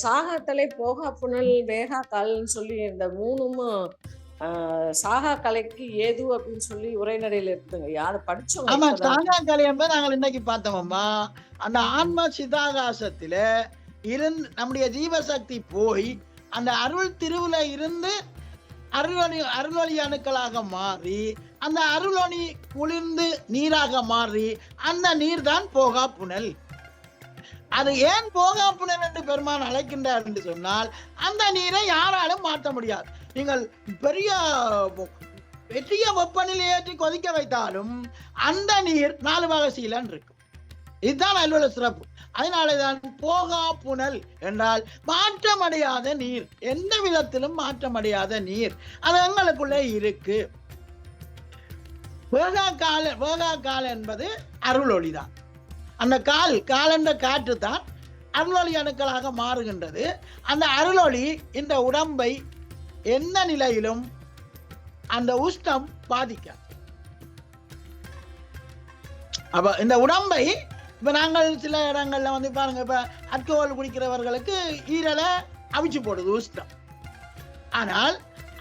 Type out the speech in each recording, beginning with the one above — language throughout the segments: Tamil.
சாகாத்தலை போகா புனல் வேகா கால்னு சொல்லி இந்த மூணும் சாகா கலைக்கு ஏது அப்படின்னு சொல்லி உரைநடையில இருக்குங்க யாரு படிச்சவங்க ஆமா. சாகா கலை என்பதை நாங்கள் இன்னைக்கு பார்த்தோம்மா அந்த ஆன்ம சிதாகாசத்தில இருந்து நம்முடைய ஜீவசக்தி போய் அந்த அருள் திருவுல இருந்து அருளொளி அருளொளி அணுக்களாக மாறி அந்த அருளொளி குளிர்ந்து நீராக மாறி அந்த நீர் தான் போகா புனல். அது ஏன் போகா புனல் என்று பெருமான் அழைக்கின்றார் என்று சொன்னால் அந்த நீரை யாராலும் மாற்ற முடியாது. நீங்கள் பெரிய பெரிய வெப்பநிலை ஏற்றி கொதிக்க வைத்தாலும் அந்த நீர் நாலு வகை சீலன் இருக்கும். இதுதான் அலுவல சிறப்பு. அதனாலதான் போகா புனல் என்றால் மாற்றமடையாத நீர் எந்த விதத்திலும் மாற்றமடையாத நீர் அது எங்களுக்குள்ளே இருக்கு. வேகா கால வேகா கால என்பது அருள் ஒளிதான். அந்த கால் காலண்ட காற்று தான் அருளொளி அணுக்களாக மாறுகின்றது. அந்த அருளொளி இந்த உடம்பை எந்த நிலையிலும் அந்த உஷ்ணம் பாதிக்காது. அப்ப இந்த உடம்பை இப்ப நாங்கள் சில இடங்கள்ல வந்து பாருங்க இப்ப அல்கோஹால் குடிக்கிறவர்களுக்கு ஈரலை அவிச்சு போடுது உஷ்ணம். ஆனால்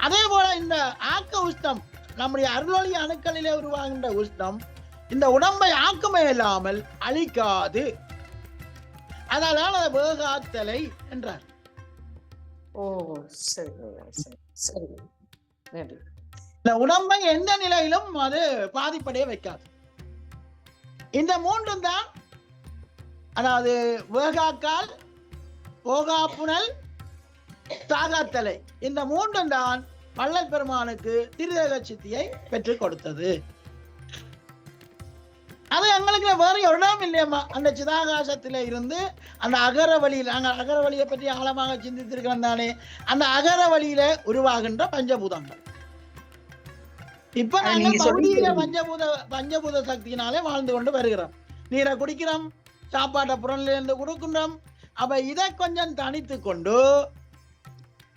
அதே போல இந்த ஆக்க உஷ்ணம் நம்முடைய அருளொளி அணுக்களிலே உருவாகின்ற உஷ்ணம் இந்த உடம்பை ஆக்கமே இல்லாமல் அழிக்காது. அதனால அதை வேகாத்தலை என்றார். ஓ சரி. நன்றி. இந்த உடம்பை எந்த நிலையிலும் அது பாதிப்படைய வைக்காது. இந்த மூன்றும் தான் அதாவது வேகாக்கால் போகாப்புணல் தாகாத்தலை இந்த மூன்றும் தான் வள்ளல் பெருமானுக்கு திருதேக சித்தியை பெற்றுக் கொடுத்தது. அது எங்களுக்கு வேற இடம் இல்லையம்மா. அந்த சிதாகாசத்தில இருந்து அந்த அகர வழியில் நாங்கள் அகர வழியை பற்றி ஆழமாக சிந்தித்திருக்கிறோம் தானே. அந்த அகர வழியில உருவாகின்ற பஞ்சபூதங்கள். இப்ப நாங்கள். பஞ்சபூத பஞ்சபூத சக்தியினாலே வாழ்ந்து கொண்டு வருகிறோம். நீரை குடிக்கிறோம் சாப்பாட்டை புறன்ல இருந்து கொடுக்கின்றோம். அப்ப இதை கொஞ்சம் தனித்து கொண்டு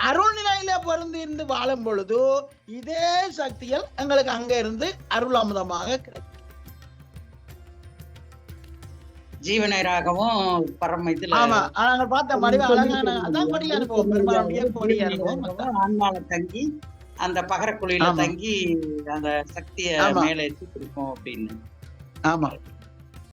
அருள் நிலையில பொருந்து இருந்து வாழும் பொழுது இதே சக்திகள் எங்களுக்கு அங்க இருந்து அருள் அமுதமாக கிடைக்கும். ஜீவனராகவும் பரம இதுல ஆமா பார்த்த மாதிரி அழகான அதான் கொடி அனுபவம் பெருமாளுடைய கொடி அனுபவம். ஆன்மால தங்கி அந்த பகரக்குழியில. தங்கி அந்த சக்திய. மேல ஏற்றி கொடுக்கும் அப்படின்னு ஆமா